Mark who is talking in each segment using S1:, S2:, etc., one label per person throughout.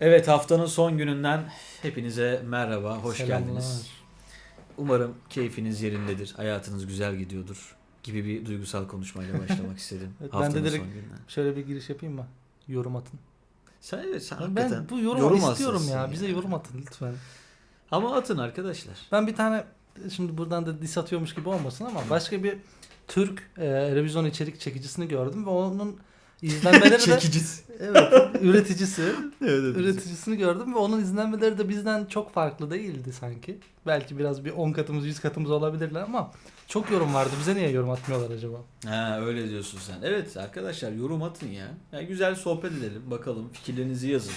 S1: Evet haftanın son gününden hepinize merhaba, hoş
S2: Selamlar.
S1: geldiniz. Umarım keyfiniz yerindedir, hayatınız güzel gidiyordur gibi bir duygusal konuşmayla başlamak istedim.
S2: Evet, ben de
S1: haftanın
S2: direkt-
S1: son gününden.
S2: Şöyle bir giriş yapayım mı? Yorum atın.
S1: Sen evet sen
S2: ben
S1: hakikaten
S2: bu yorum,
S1: yorum
S2: istiyorum ya. Bize yorum atın lütfen.
S1: Ama atın arkadaşlar.
S2: Ben bir tane şimdi buradan da dis atıyormuş gibi olmasın ama başka bir Türk e, revizyon içerik çekicisini gördüm ve onun izlenmeleri de evet üreticisi
S1: evet, evet.
S2: üreticisini gördüm ve onun izlenmeleri de bizden çok farklı değildi sanki. Belki biraz bir 10 katımız 100 katımız olabilirler ama çok yorum vardı. Bize niye yorum atmıyorlar acaba?
S1: Ha öyle diyorsun sen. Evet arkadaşlar yorum atın ya. ya. Güzel sohbet edelim bakalım fikirlerinizi yazın.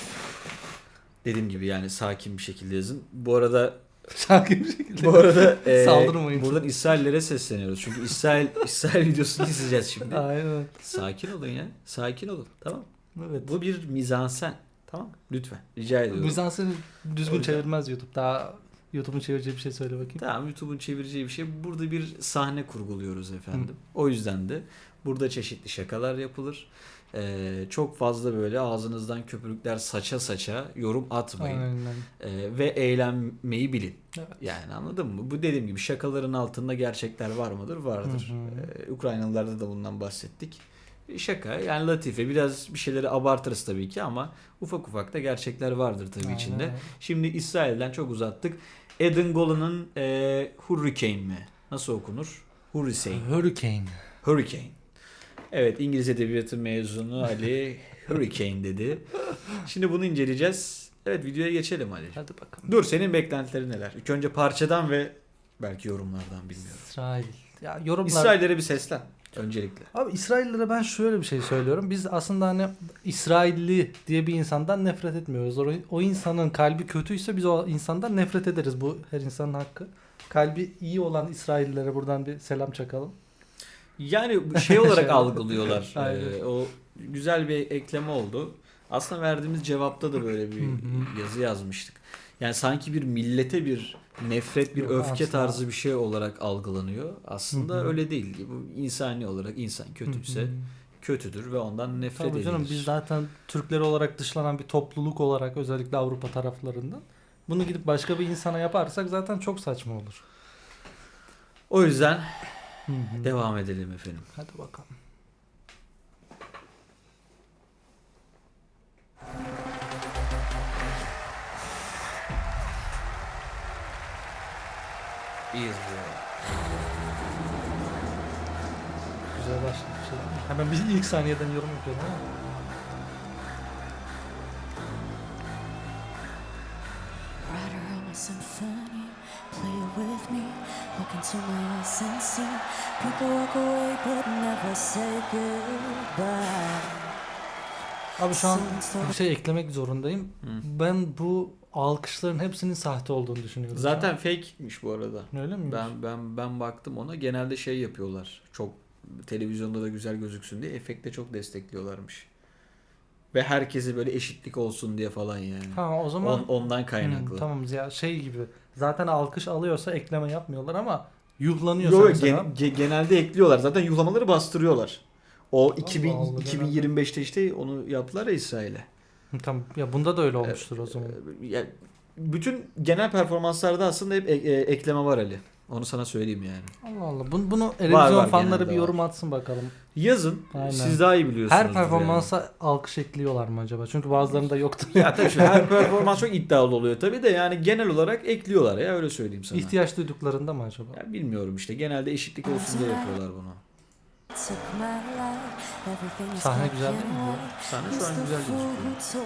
S1: Dediğim gibi yani sakin bir şekilde yazın. Bu arada
S2: Şarkı bir şekilde.
S1: bu arada e,
S2: Saldırmayın.
S1: buradan İsraillere sesleniyoruz. Çünkü İsrail İsrail videosunu izleyeceğiz şimdi.
S2: Aynen.
S1: Sakin olun ya. Sakin olun. Tamam.
S2: Evet.
S1: Bu bir mizansen. Tamam. Lütfen. Rica ediyorum.
S2: Mizanseni düzgün çevirmez YouTube. Daha YouTube'un çevireceği bir şey söyle bakayım.
S1: Tamam YouTube'un çevireceği bir şey. Burada bir sahne kurguluyoruz efendim. O yüzden de burada çeşitli şakalar yapılır. Ee, çok fazla böyle ağzınızdan köpürükler saça saça yorum atmayın.
S2: Aynen.
S1: Ee, ve eğlenmeyi bilin.
S2: Evet.
S1: Yani anladın mı? Bu dediğim gibi şakaların altında gerçekler var mıdır? Vardır.
S2: Hı hı.
S1: Ee, Ukraynalılarda da bundan bahsettik. Şaka yani latife biraz bir şeyleri abartırız tabii ki ama ufak ufak da gerçekler vardır tabii
S2: Aynen.
S1: içinde. Şimdi İsrail'den çok uzattık. Eden Golan'ın e, Hurricane mi? Nasıl okunur? Hurricane.
S2: Hurricane.
S1: Hurricane. Evet İngiliz Edebiyatı mezunu Ali Hurricane dedi. Şimdi bunu inceleyeceğiz. Evet videoya geçelim Ali.
S2: Hadi bakalım.
S1: Dur senin beklentilerin neler? İlk önce parçadan ve belki yorumlardan bilmiyorum.
S2: İsrail. Ya yorumlar.
S1: İsraillere bir seslen öncelikle.
S2: Abi İsraillere ben şöyle bir şey söylüyorum. Biz aslında hani İsrailli diye bir insandan nefret etmiyoruz. O, o insanın kalbi kötüyse biz o insandan nefret ederiz. Bu her insanın hakkı. Kalbi iyi olan İsraillilere buradan bir selam çakalım.
S1: Yani şey olarak algılıyorlar. Ee, o güzel bir ekleme oldu. Aslında verdiğimiz cevapta da böyle bir yazı yazmıştık. Yani sanki bir millete bir nefret, bir
S2: Yok,
S1: öfke
S2: asla.
S1: tarzı bir şey olarak algılanıyor. Aslında öyle değil. Bu insani olarak insan kötüyse
S2: Hı hı.
S1: kötüdür ve ondan nefret
S2: Tabii
S1: edilir.
S2: canım biz zaten Türkler olarak dışlanan bir topluluk olarak özellikle Avrupa taraflarından bunu gidip başka bir insana yaparsak zaten çok saçma olur.
S1: O yüzden
S2: Hı hı.
S1: devam edelim efendim.
S2: Hadi bakalım. Güzel başladı bir şey. Hemen biz ilk saniyeden yorum yapıyorum ama.
S3: And see. People walk away but never say goodbye.
S2: Abi şu an bir şey eklemek zorundayım.
S1: Hı.
S2: Ben bu alkışların hepsinin sahte olduğunu düşünüyorum.
S1: Zaten fake'miş bu arada.
S2: öyle mi?
S1: Ben ben ben baktım ona. Genelde şey yapıyorlar. Çok televizyonda da güzel gözüksün diye efekte çok destekliyorlarmış. Ve herkese böyle eşitlik olsun diye falan yani.
S2: Ha o zaman
S1: On- ondan kaynaklı.
S2: Hı, tamam ya şey gibi. Zaten alkış alıyorsa ekleme yapmıyorlar ama
S1: Yo,
S2: yuhlanıyorsa
S1: yo,
S2: mesela.
S1: gen- ge- genelde ekliyorlar. Zaten yuhlamaları bastırıyorlar. O 2000,
S2: Allah,
S1: 2025'te işte onu yaptılar ya İsrail'e.
S2: Tamam ya bunda da öyle olmuştur o zaman.
S1: Ee, yani bütün genel performanslarda aslında hep e- e- ekleme var Ali. Onu sana söyleyeyim yani.
S2: Allah Allah. Bunu, bunu televizyon
S1: var,
S2: fanları bir
S1: var.
S2: yorum atsın bakalım.
S1: Yazın.
S2: Aynen.
S1: Siz daha iyi biliyorsunuz.
S2: Her performansa alkış ekliyorlar mı acaba? Çünkü bazılarında yoktur.
S1: Ya tabii şu her performans çok iddialı oluyor tabii de yani genel olarak ekliyorlar ya öyle söyleyeyim sana.
S2: İhtiyaç duyduklarında mı acaba?
S1: Ya bilmiyorum işte genelde eşitlik olsun diye yapıyorlar bunu.
S2: Sahne güzel değil mi bu?
S1: Sahne şu an güzel gözüküyor.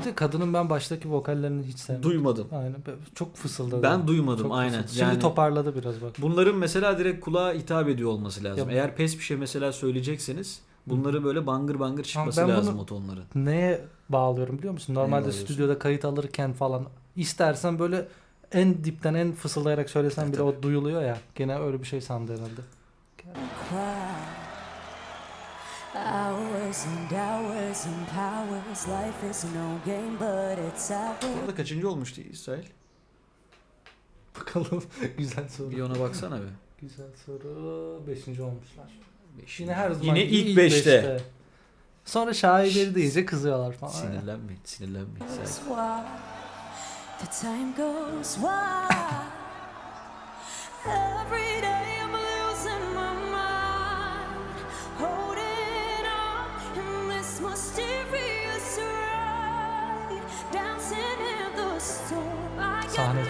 S2: Bir de kadının ben baştaki vokallerini hiç sevmedim.
S1: Duymadım.
S2: Aynen. Çok fısıldadı.
S1: Ben duymadım
S2: Çok
S1: aynen.
S2: fısıldadı. Şimdi
S1: Yani
S2: toparladı biraz bak.
S1: bunların mesela direkt kulağa hitap ediyor olması lazım.
S2: Ya-
S1: Eğer pes bir şey mesela söyleyecekseniz bunları böyle bangır bangır çıkması
S2: ben bunu-
S1: lazım o tonların.
S2: Neye bağlıyorum biliyor musun? Normalde stüdyoda kayıt alırken falan istersen böyle en dipten en fısıldayarak söylesen
S1: Evet,
S2: bile o duyuluyor ya. Gene öyle bir şey sandı herhalde.
S3: Cry. Hours and hours and powers. Life is no game, but it's ours.
S1: Burada kaçıncı olmuştu İsrail?
S2: Bakalım. Güzel soru.
S1: Bir ona baksana be.
S2: Güzel soru. Beşinci olmuşlar.
S1: Beş.
S2: Yine her zaman
S1: Yine
S2: gibi
S1: ilk 5'te.
S2: Sonra şaibeli deyince kızıyorlar falan.
S1: Sinirlenmeyin, sinirlenmeyin.
S3: That's
S1: Sakin.
S3: why the time goes why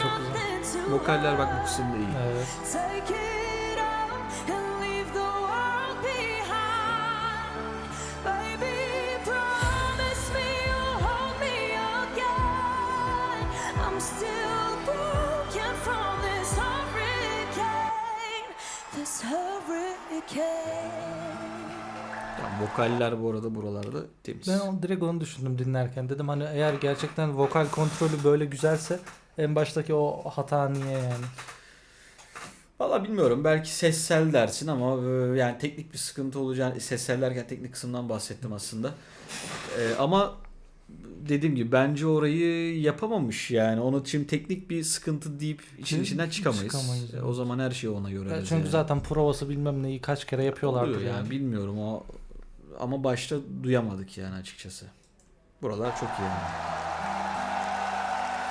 S2: çok güzel.
S1: Vokaller bak bu kısımda iyi.
S2: Evet.
S3: Take it all and leave the world behind. Baby, promise me you'll hold me again. I'm still broken from this hurricane. This hurricane.
S1: Tamam, vokaller bu arada buralarda temiz.
S2: Ben o- direkt onu düşündüm dinlerken. Dedim hani eğer gerçekten vokal kontrolü böyle güzelse en baştaki o hata niye yani?
S1: Valla bilmiyorum. Belki sessel dersin ama e, yani teknik bir sıkıntı olacağını sessel derken teknik kısımdan bahsettim aslında. E, ama dediğim gibi bence orayı yapamamış yani. Onun için teknik bir sıkıntı deyip işin
S2: Hı,
S1: içinden çıkamayız.
S2: çıkamayız,
S1: E,
S2: evet.
S1: O zaman her şeyi ona göre.
S2: Ya
S1: yani.
S2: çünkü zaten provası bilmem neyi kaç kere yapıyorlardı yani.
S1: yani. Bilmiyorum o ama başta duyamadık yani açıkçası. Buralar çok iyi yani.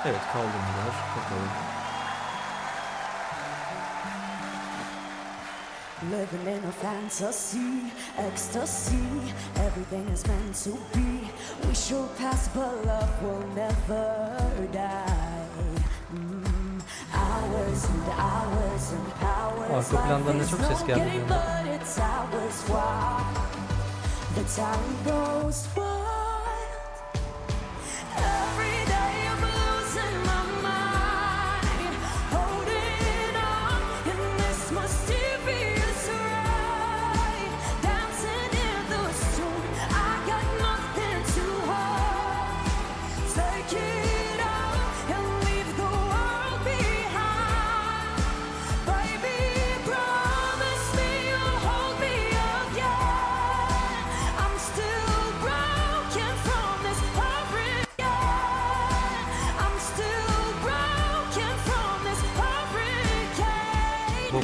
S1: Evet kaldırmalar bakalım.
S3: Living in a fantasy, ecstasy, everything is meant to be. We shall pass, but love will never die. Mm, Hours and hours and powers.
S2: Arka plandan ne çok ses
S3: no
S2: geldi
S3: but it's ours. Why? The time goes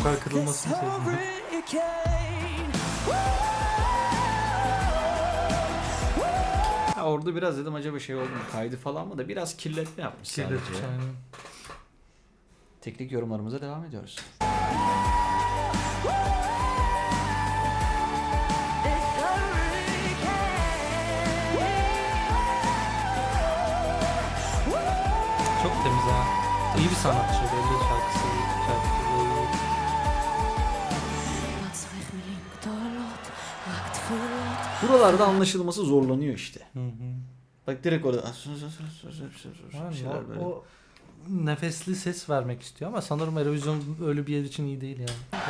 S3: This
S2: kırılmasını sevdim.
S1: Ha, orada biraz dedim acaba şey oldu mu kaydı falan mı da biraz kirletme yapmış
S2: Kirletmiş
S1: sadece.
S2: yani.
S1: Teknik yorumlarımıza devam ediyoruz.
S2: Çok temiz ha. İyi bir sanatçı belli şarkısı. şarkıcılığı
S1: Buralarda anlaşılması zorlanıyor işte.
S2: Hı hı.
S1: Bak direkt orada Ha,
S2: o nefesli ses vermek istiyor ama sanırım Eurovision öyle bir yer için iyi değil yani.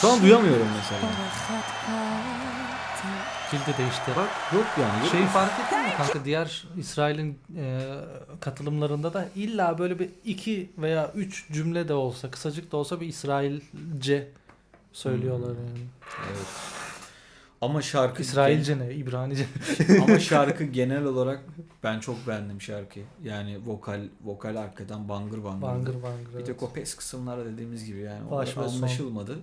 S1: Şu an duyamıyorum mesela.
S2: Kilde değişti.
S1: Bak yok yani.
S2: Şey fark ettin mi kanka diğer İsrail'in e, katılımlarında da illa böyle bir iki veya üç cümle de olsa kısacık da olsa bir İsrailce söylüyorlar
S1: hmm.
S2: yani.
S1: evet. Ama şarkı
S2: İsrailce ne? İbranice.
S1: ama şarkı genel olarak ben çok beğendim şarkıyı. Yani vokal vokal arkadan bangır bangır.
S2: bangır bangır.
S1: Bir
S2: evet.
S1: tek o pes kısımlarda dediğimiz gibi yani
S2: Baş
S1: onlar
S2: ve son.
S1: anlaşılmadı.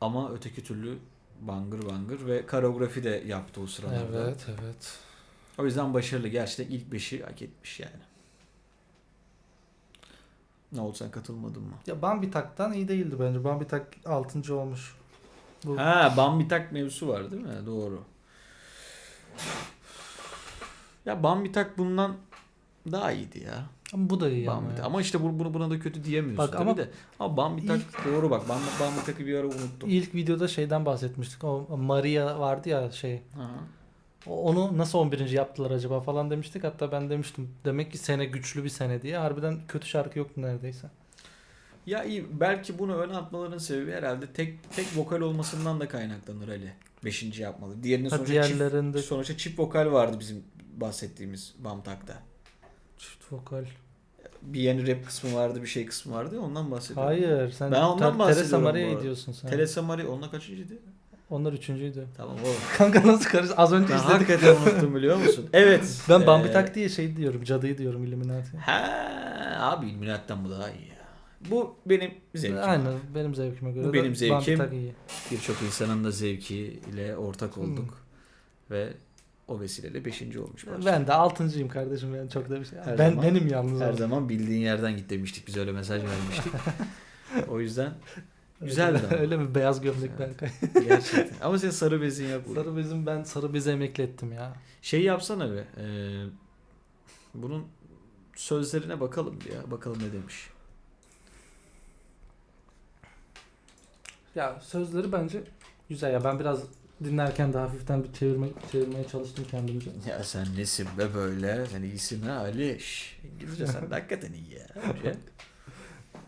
S1: Ama öteki türlü bangır bangır ve koreografi de yaptı o sıralarda.
S2: Evet evet.
S1: O yüzden başarılı. Gerçekten ilk beşi hak etmiş yani. Ne oldu sen katılmadın mı?
S2: Ya Bambi Tak'tan iyi değildi bence. Bambi Tak 6. olmuş. Bu
S1: Ha Bambitak mevzusu var değil mi? Doğru. Ya Bambitak bundan daha iyiydi ya.
S2: ama bu da iyi ama. Ya.
S1: Ama işte bu- bunu buna da kötü diyemiyorsun
S2: Bak
S1: tabii
S2: ama
S1: de. Ama Bambitak doğru bak. Ben Bambitak'ı bir ara unuttum.
S2: İlk videoda şeyden bahsetmiştik. O Maria vardı ya şey.
S1: Ha.
S2: Onu nasıl 11. yaptılar acaba falan demiştik. Hatta ben demiştim. Demek ki sene güçlü bir sene diye. Harbiden kötü şarkı yoktu neredeyse.
S1: Ya iyi belki bunu öne atmaların sebebi herhalde tek tek vokal olmasından da kaynaklanır Ali. Beşinci yapmalı. Diğerinin
S2: Ha,
S1: sonuçta çift,
S2: diğerlerinde
S1: sonuçta çift vokal vardı bizim bahsettiğimiz Bamtak'ta.
S2: çift vokal.
S1: Bir yeni rap kısmı vardı, bir şey kısmı vardı ondan bahsediyorum.
S2: Hayır sen
S1: Ben ondan bahsediyorum
S2: Teresa Maria'yı diyorsun sen.
S1: Teresa Maria onunla kaçıncıydı?
S2: Onlar üçüncüydü.
S1: Tamam oğlum.
S2: Kanka nasıl karış? Az önce
S1: Ben
S2: izledik.
S1: hakikaten unuttum biliyor musun? Evet.
S2: Ben
S1: Ee,
S2: diye şey diyorum. Cadıyı diyorum Illuminati.
S1: Ha abi Illuminati'den bu daha iyi. Bu benim zevkim.
S2: Aynen benim zevkime göre.
S1: Bu benim zevkim. Birçok insanın da zevkiyle ortak olduk. Ve o vesileyle 5. olmuş parça.
S2: Ben de altıncıyım kardeşim yani çok da bir şey.
S1: Her
S2: ben
S1: zaman-
S2: benim yalnız.
S1: Her
S2: ama.
S1: zaman bildiğin yerden git demiştik. Biz öyle mesaj vermiştik. o yüzden güzeldi ama.
S2: Öyle mi beyaz gömlek Berkay?
S1: gerçekten. Ama senin sarı bezin yok.
S2: sarı bezim ben sarı bezi emekli ettim ya.
S1: Şey yapsana be. e, bunun sözlerine bakalım ya. Bakalım ne demiş.
S2: Ya sözleri bence güzel ya ben biraz dinlerken de hafiften bir çevirme, çevirmeye çalıştım kendimce.
S1: Ya sen nesin be böyle? Sen iyisin ha Ali. Şş, İngilizce sen de hakikaten iyi ya. Önce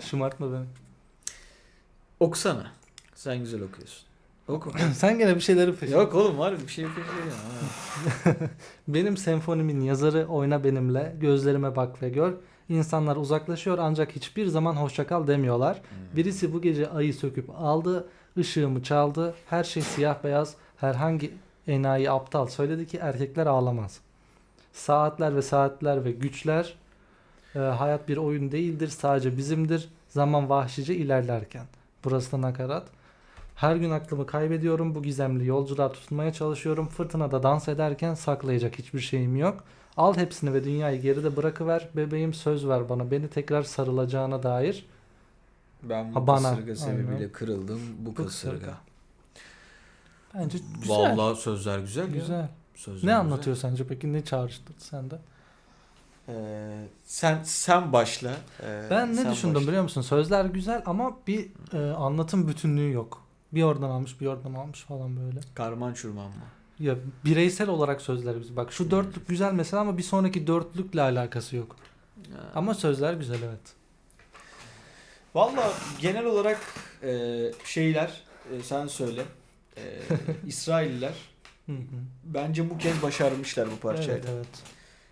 S2: Şımartma beni.
S1: Okusana. Sen güzel okuyorsun. Oku.
S2: Sen gene bir şeyleri peşin.
S1: Yok oğlum var bir şey. Ha.
S2: Benim senfonimin yazarı oyna benimle, gözlerime bak ve gör. İnsanlar uzaklaşıyor ancak hiçbir zaman hoşçakal demiyorlar. Birisi bu gece ayı söküp aldı, ışığımı çaldı. Her şey siyah beyaz. Herhangi enayi aptal söyledi ki erkekler ağlamaz. Saatler ve saatler ve güçler. e, hayat bir oyun değildir, sadece bizimdir. Zaman vahşice ilerlerken. Burası da nakarat. Her gün aklımı kaybediyorum. Bu gizemli yolculuğa tutunmaya çalışıyorum. Fırtınada dans ederken saklayacak hiçbir şeyim yok. Al hepsini ve dünyayı geride bırakıver. Bebeğim söz ver bana. Beni tekrar sarılacağına dair.
S1: Ben bu
S2: Ha, bana.
S1: kasırga sebebiyle
S2: Aynen.
S1: kırıldım. Bu
S2: Bu
S1: kasırga.
S2: kasırga. Bence güzel.
S1: Vallahi sözler güzel, ya.
S2: güzel.
S1: Sözler
S2: Ne
S1: güzel.
S2: anlatıyor sence peki? Ne çağrıştırdı sende?
S1: Ee, sen sen başla. Ee,
S2: Ben ne düşündüm
S1: başla.
S2: biliyor musun? Sözler güzel ama bir e, anlatım bütünlüğü yok. Bir oradan almış, bir oradan almış falan böyle.
S1: Karman çurman mı?
S2: Ya bireysel olarak sözler güzel. Bak şu dörtlük güzel mesela ama bir sonraki dörtlükle alakası yok.
S1: Ya.
S2: Ama sözler güzel evet.
S1: Valla genel olarak e, şeyler e, sen söyle. E, İsrailliler
S2: Hı hı.
S1: bence bu kez başarmışlar bu parçayı.
S2: Evet evet.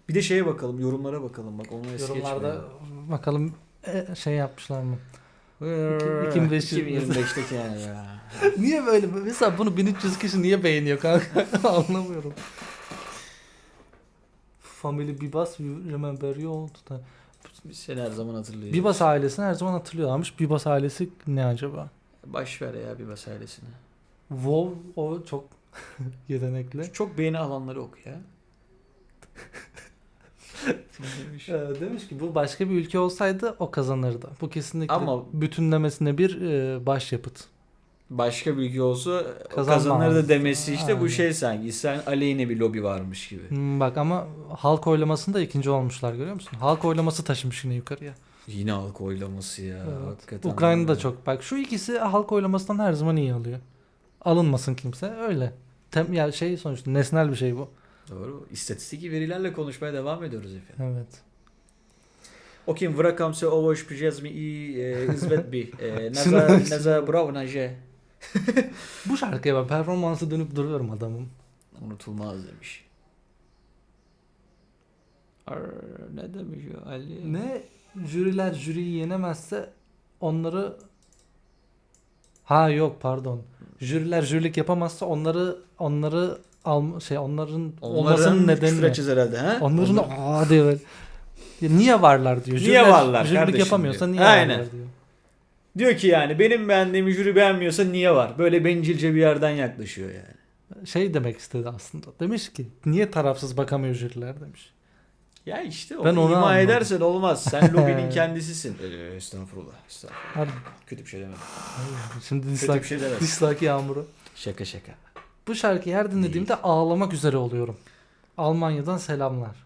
S1: Bir de şeye bakalım, yorumlara bakalım bak onu es
S2: Yorumlarda
S1: geçmeyelim.
S2: bakalım e, şey yapmışlar mı?
S1: Ee,
S2: 2005
S1: 2025'teki yani ya.
S2: niye böyle? Mesela bunu 1300 kişi niye beğeniyor kanka? Anlamıyorum. Family Bibas remember you da.
S1: Biz seni her zaman hatırlayacağız.
S2: Bibas ailesini her zaman hatırlıyorlarmış. Bibas ailesi ne acaba?
S1: Baş ver ya bir ailesine.
S2: WoW o çok yetenekli.
S1: Çok beğeni alanları oku ya. Demiş.
S2: Ee, demiş ki bu başka bir ülke olsaydı o kazanırdı. Bu kesinlikle
S1: Ama-
S2: bütünlemesine bir e, başyapıt.
S1: Başka bir ülke olsa kazanırdı demesi işte bu
S2: Aynen.
S1: şey sanki sen aleyhine bir lobi varmış gibi.
S2: Hmm, bak ama halk oylamasında ikinci olmuşlar görüyor musun? Halk oylaması taşımış yine yukarıya.
S1: Yine halk oylaması ya.
S2: Evet.
S1: Hakikaten.
S2: Ukrayna'da
S1: öyle.
S2: çok. Bak şu ikisi halk oylamasından her zaman iyi alıyor. Alınmasın kimse öyle. Tem, ya şey sonuçta nesnel bir şey bu.
S1: Doğru. İstatistik verilerle konuşmaya devam ediyoruz efendim.
S2: Evet.
S1: Okey, vrakam se ovo špižezmi i e, izvedbi. E, neza, neza bravo naje.
S2: Bu şarkıya ben performansı dönüp duruyorum adamım.
S1: Unutulmaz demiş. Ar, ne demiş o Ali?
S2: Ne jüriler jüriyi yenemezse onları ha yok pardon. Jüriler jürilik yapamazsa onları onları al şey onların, olmasının nedeni ne?
S1: herhalde ha?
S2: Onların
S1: Onlar-
S2: aa diyor. böyle. Ya niye varlar diyor.
S1: Niye varlar
S2: Jürilik
S1: kardeşim
S2: yapamıyorsa
S1: diyor.
S2: niye
S1: Aynen.
S2: varlar diyor.
S1: Diyor ki yani benim beğendiğimi jüri beğenmiyorsa niye var? Böyle bencilce bir yerden yaklaşıyor yani.
S2: Şey demek istedi aslında. Demiş ki niye tarafsız bakamıyor jüriler demiş.
S1: Ya işte
S2: Ben
S1: onu
S2: onu
S1: ima
S2: anladım.
S1: edersen olmaz. Sen lobinin kendisisin. Ee, estağfurullah. estağfurullah.
S2: Hadi.
S1: Kötü bir şey demedim.
S2: Şimdi dislike,
S1: şey
S2: dislike yağmuru.
S1: Şaka şaka.
S2: Bu şarkıyı her dinlediğimde ağlamak üzere oluyorum. Almanya'dan selamlar.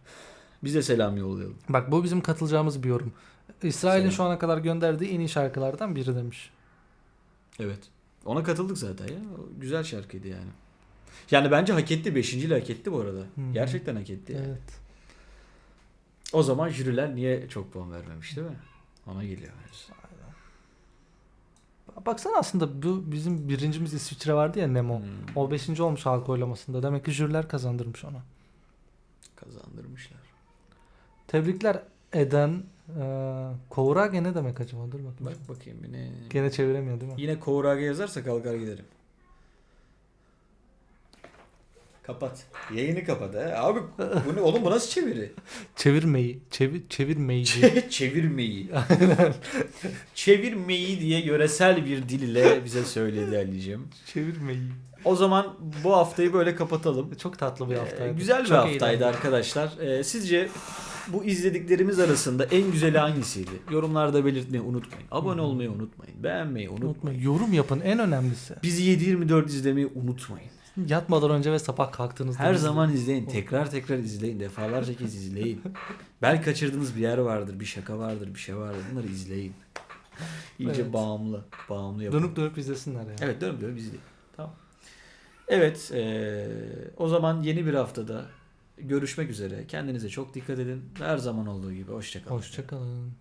S1: Biz de selam yollayalım.
S2: Bak bu bizim katılacağımız bir yorum. İsrail'in
S1: Selam.
S2: şu ana kadar gönderdiği en iyi şarkılardan biri demiş.
S1: Evet. Ona katıldık zaten ya. O güzel şarkıydı yani. Yani bence hak etti. Beşinciyle hak etti bu arada.
S2: Hı.
S1: Gerçekten hak etti. yani.
S2: Evet.
S1: O zaman jüriler niye çok puan vermemiş değil mi? Ona geliyor.
S2: Baksana aslında bu bizim birincimiz İsviçre vardı ya Nemo.
S1: Hmm.
S2: O beşinci olmuş halk oylamasında. Demek ki jüriler kazandırmış ona.
S1: Kazandırmışlar.
S2: Tebrikler eden e, Kourage ne demek acaba? Dur bakayım.
S1: Bak bakayım bir ne.
S2: Gene çeviremiyor değil mi?
S1: Yine Kovrage yazarsa kalkar giderim. Kapat. Yayını kapat ha. Abi bu ne oğlum bu nasıl çeviri?
S2: Çevirmeyi, çevir, çevirmeyi.
S1: Çevirmeyi. Çevirmeyi diye yöresel bir dil ile bize söyledi Ali'cim.
S2: çevirmeyi.
S1: O zaman bu haftayı böyle kapatalım.
S2: Çok tatlı bir
S1: Ee,
S2: haftaydı.
S1: güzel bir
S2: Çok
S1: haftaydı
S2: eğlendim.
S1: arkadaşlar. Ee, sizce bu izlediklerimiz arasında en güzeli hangisiydi? Yorumlarda belirtmeyi unutmayın. Abone olmayı unutmayın. Beğenmeyi unutmayın.
S2: Unutmayın. Yorum yapın en önemlisi.
S1: Bizi 7-24 izlemeyi unutmayın.
S2: Yatmadan önce ve sabah kalktığınızda.
S1: Her
S2: izleyin.
S1: zaman izleyin. Tekrar tekrar izleyin. Defalarca kez izleyin. Belki kaçırdığınız bir yer vardır. Bir şaka vardır. Bir şey vardır. Bunları izleyin. İyice
S2: Evet.
S1: bağımlı. Bağımlı yapın.
S2: Dönüp dönüp izlesinler yani.
S1: Evet dönüp dönüp izleyin. Tamam. Evet. eee, o zaman yeni bir haftada görüşmek üzere. Kendinize çok dikkat edin. Her zaman olduğu gibi. Hoşçakalın.
S2: Hoşçakalın.